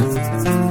Música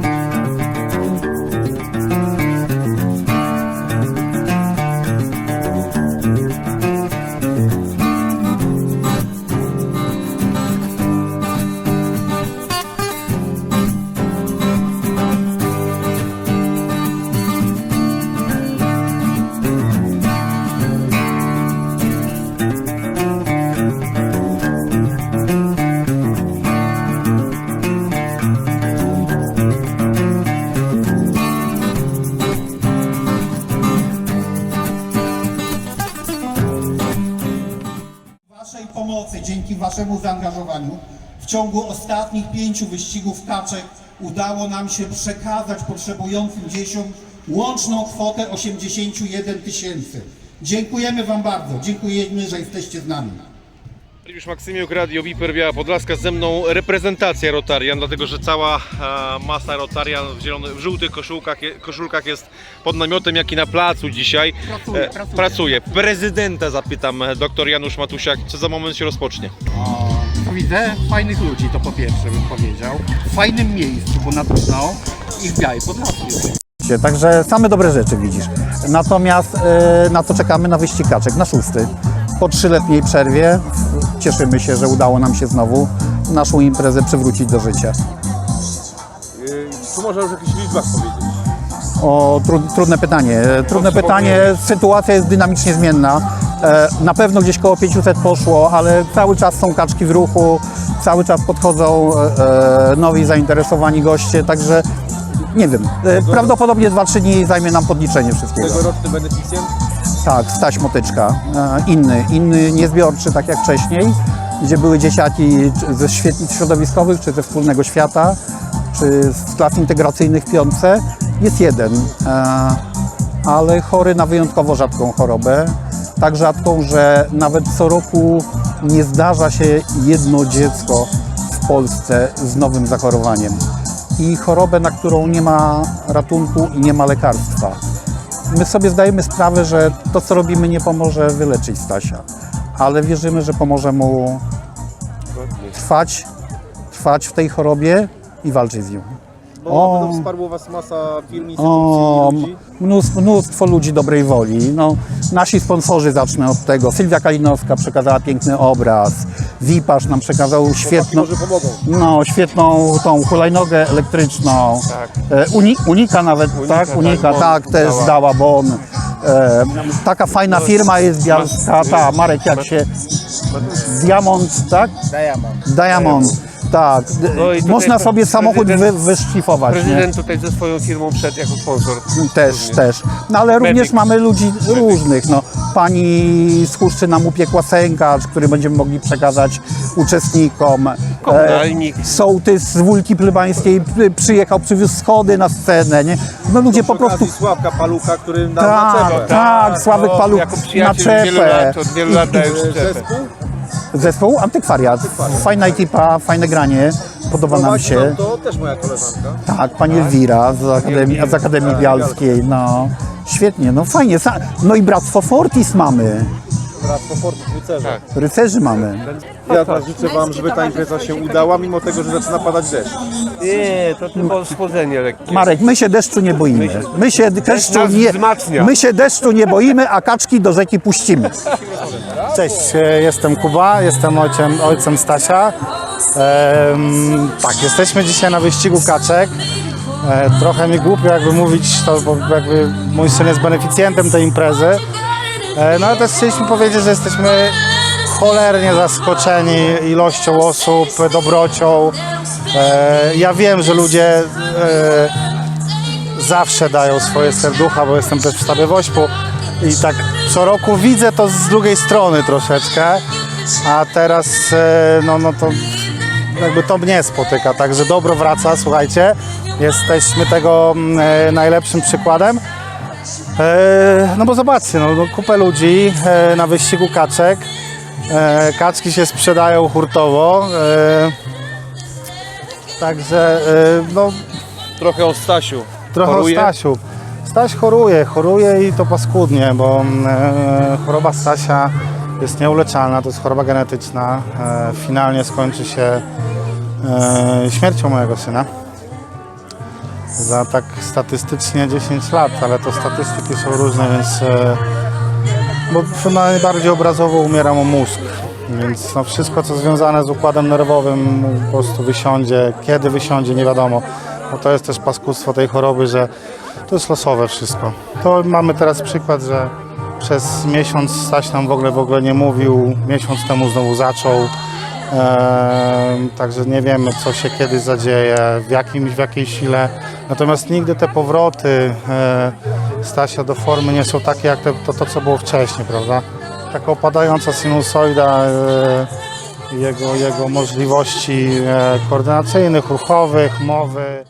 Waszemu zaangażowaniu w ciągu ostatnich pięciu wyścigów kaczek udało nam się przekazać potrzebującym dzieciom łączną kwotę 81 tysięcy. Dziękujemy Wam bardzo. Dziękujemy, że jesteście z nami. Mariusz Maksymiuk, Radio Wiper Biała Podlaska, ze mną reprezentacja Rotarian, dlatego że cała e, masa Rotarian w, zielonych, w żółtych koszulkach, koszulkach jest pod namiotem, jak i na placu dzisiaj. Pracuje, pracuje. pracuje. Prezydenta zapytam, e, doktor Janusz Matusiak, co za moment się rozpocznie. O, widzę fajnych ludzi, to po pierwsze bym powiedział. W fajnym miejscu, bo na pewno i w Białej Podlaskiej. Także same dobre rzeczy widzisz. Natomiast e, na co czekamy? Na wyścig kaczek, na szósty. Po trzyletniej przerwie cieszymy się, że udało nam się znowu naszą imprezę przywrócić do życia. Tu można już o jakichś liczbach powiedzieć. O, tru, trudne pytanie. Trudne pytanie. Sytuacja jest dynamicznie zmienna. E, Na pewno gdzieś koło 500 poszło, ale cały czas są kaczki w ruchu, cały czas podchodzą e, e, nowi zainteresowani goście, także nie wiem. E, Prawdopodobnie 2-3 dni zajmie nam podliczenie wszystkiego. Tegoroczny beneficjent? Tak, Staś Motyczka. E, Inny, inny niezbiorczy, tak jak wcześniej, gdzie były dzieciaki ze świetlic środowiskowych, czy ze wspólnego świata, czy z klas integracyjnych w piątce. Jest jeden, e, ale chory na wyjątkowo rzadką chorobę. Tak rzadką, że nawet co roku nie zdarza się jedno dziecko w Polsce z nowym zachorowaniem. I chorobę, na którą nie ma ratunku i nie ma lekarstwa. My sobie zdajemy sprawę, że to, co robimy, nie pomoże wyleczyć Stasia, ale wierzymy, że pomoże mu trwać, trwać w tej chorobie i walczyć z nią. Bo O. będą wsparło Was masa firm, O, instytucji, ludzi. mnóstwo, mnóstwo ludzi dobrej woli. No, nasi sponsorzy zacznę od tego. Sylwia Kalinowska przekazała piękny obraz. Wipasz nam przekazał świetną, no, świetną tą hulajnogę elektryczną. E, Uni, Unika nawet, tak? Unika, tak, też dała bon. E, taka fajna firma jest bialska, ta, Marek jak się... Diamond, tak? Diamond. Diamond, tak. No Można sobie samochód wy, prezydent- wyszlifować, nie? Prezydent tutaj ze swoją firmą przed jako sponsor. Też, też. No ale również Medyk. mamy ludzi różnych. No, pani z Huszczy nam upiekła sękacz, który będziemy mogli przekazać uczestnikom. Komunalnik. E, sołtys z Wólki Plebańskiej przy- przyjechał, przywiózł schody na scenę. Nie? No ludzie po prostu... Sławka Palucha, który dał Tak, naczepę. tak, Sławek Paluk jako na przyjaciel od wielu czepę. lat, od wielu lat daje. Zespół? Zespół Antykwariat. Fajna ekipa, fajne granie. Podoba nam Prowadzi się. nam to też moja koleżanka. Tak, pani Elwira z Akademii, z Akademii Bialskiej. No, świetnie, no fajnie. Sa- No i Bractwo Fortis mamy. Raz po Fortis Rycerza. Rycerzy mamy. Ja teraz życzę Wam, żeby ta impreza się udała, mimo tego, że zaczyna padać deszcz. Nie, to tylko schłodzenie lekkie. Marek, my się deszczu nie boimy. My się deszczu nas nie, wzmacnia. my się deszczu nie boimy, a kaczki do rzeki puścimy. Cześć, e, jestem Kuba, jestem ojcem, ojcem Stasia. Em, tak, jesteśmy dzisiaj na wyścigu kaczek. E, trochę mi głupio jakby mówić to, bo jakby mój syn jest beneficjentem tej imprezy. E, no ale też chcieliśmy powiedzieć, że jesteśmy cholernie zaskoczeni ilością osób, dobrocią. E, ja wiem, że ludzie e, zawsze dają swoje serducha, bo jestem też w sztabie Wośpu i tak co roku widzę to z drugiej strony troszeczkę, a teraz e, no, no to jakby to mnie spotyka, także dobro wraca, słuchajcie, jesteśmy tego mm, e, najlepszym przykładem. E, no bo zobaczcie, no, no kupę ludzi na wyścigu kaczek, kaczki się sprzedają hurtowo, także no Trochę o Stasiu. Trochę Choruje? o Stasiu. Staś choruje, choruje i to paskudnie, bo e, choroba Stasia jest nieuleczalna, to jest choroba genetyczna. E, finalnie skończy się e, śmiercią mojego syna. Za tak statystycznie 10 lat, ale to statystyki są różne, więc e, bo najbardziej obrazowo umiera mu mózg. Więc no wszystko, co związane z układem nerwowym po prostu wysiądzie. Kiedy wysiądzie, nie wiadomo. Bo to jest też paskudstwo tej choroby, że to jest losowe wszystko. To mamy teraz przykład, że przez miesiąc Staś nam w ogóle w ogóle nie mówił. Miesiąc temu znowu zaczął. Eee, także nie wiemy, co się kiedyś zadzieje, w, jakim, w jakiej sile. Natomiast nigdy te powroty e, Stasia do formy nie są takie, jak te, to, to, co było wcześniej, prawda? Taka opadająca sinusoida. E, jego, jego możliwości e, koordynacyjnych, ruchowych, mowy.